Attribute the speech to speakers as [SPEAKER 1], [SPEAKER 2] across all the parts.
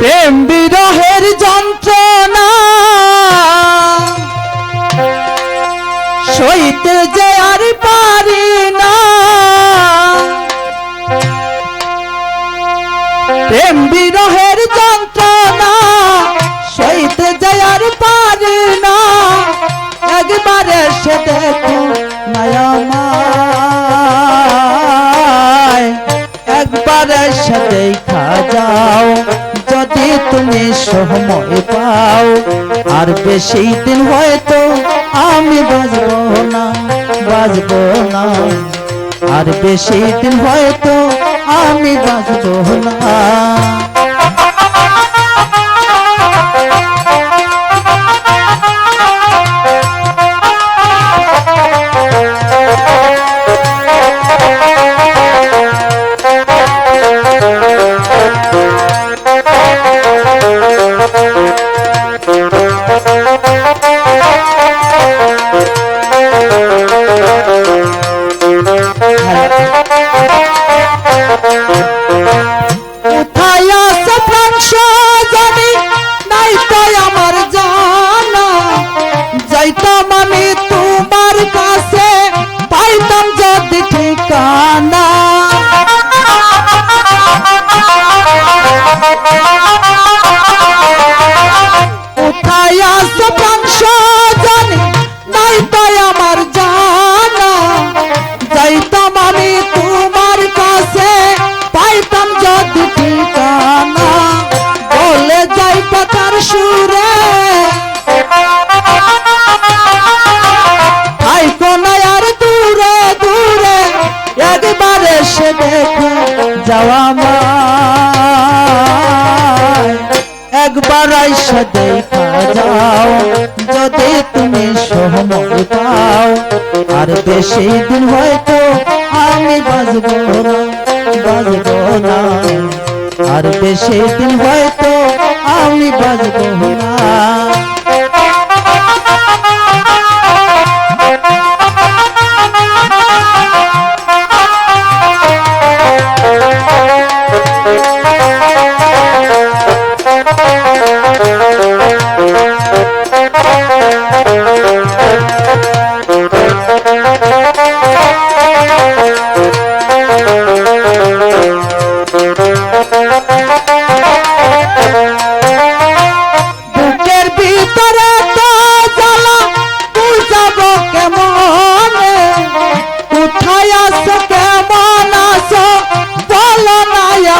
[SPEAKER 1] প্রেম বিরহের যন্ত্রণা। সইতে যে আর পারি না। প্রেম বিরহের যন্ত্রণা, সইতে যে আর পারি সময় পাও। আর বেশি দিন হয়তো আমি বাজব না বাজব না। আর বেশি দিন হয়তো আমি বাজব না। কোথায় যাওয়া একবার আইসা দেখা যাও, যদি তুমি সময় পাও। আর বেশি দিন হয়তো আমি বাজবো না বাজবো না। আর বেশি দিন হয়তো আমি বাজবো না।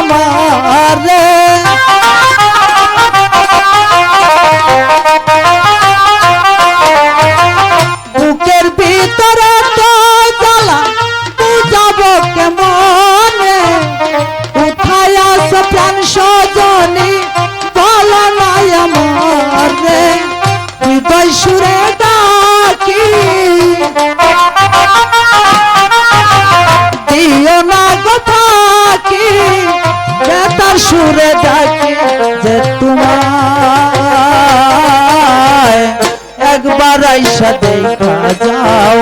[SPEAKER 1] আমারে বুকের ভিতরে তো জ্বালা, বুঝাবো কেমনে? কোথায় আছো প্রাণ সজনী? বলো না আমার হৃদয় সুরে সুরে ডাকি যে তোমায় একবার আইসা দেখা যাও।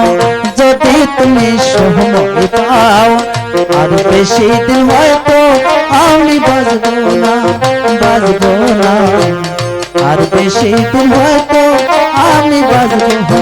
[SPEAKER 1] যদি তুমি সময় পাও, আর বেশি দিন হয়তো আমি বাজবো না বাজবো না। আর বেশি দিন হয়তো আমি বাজবো না।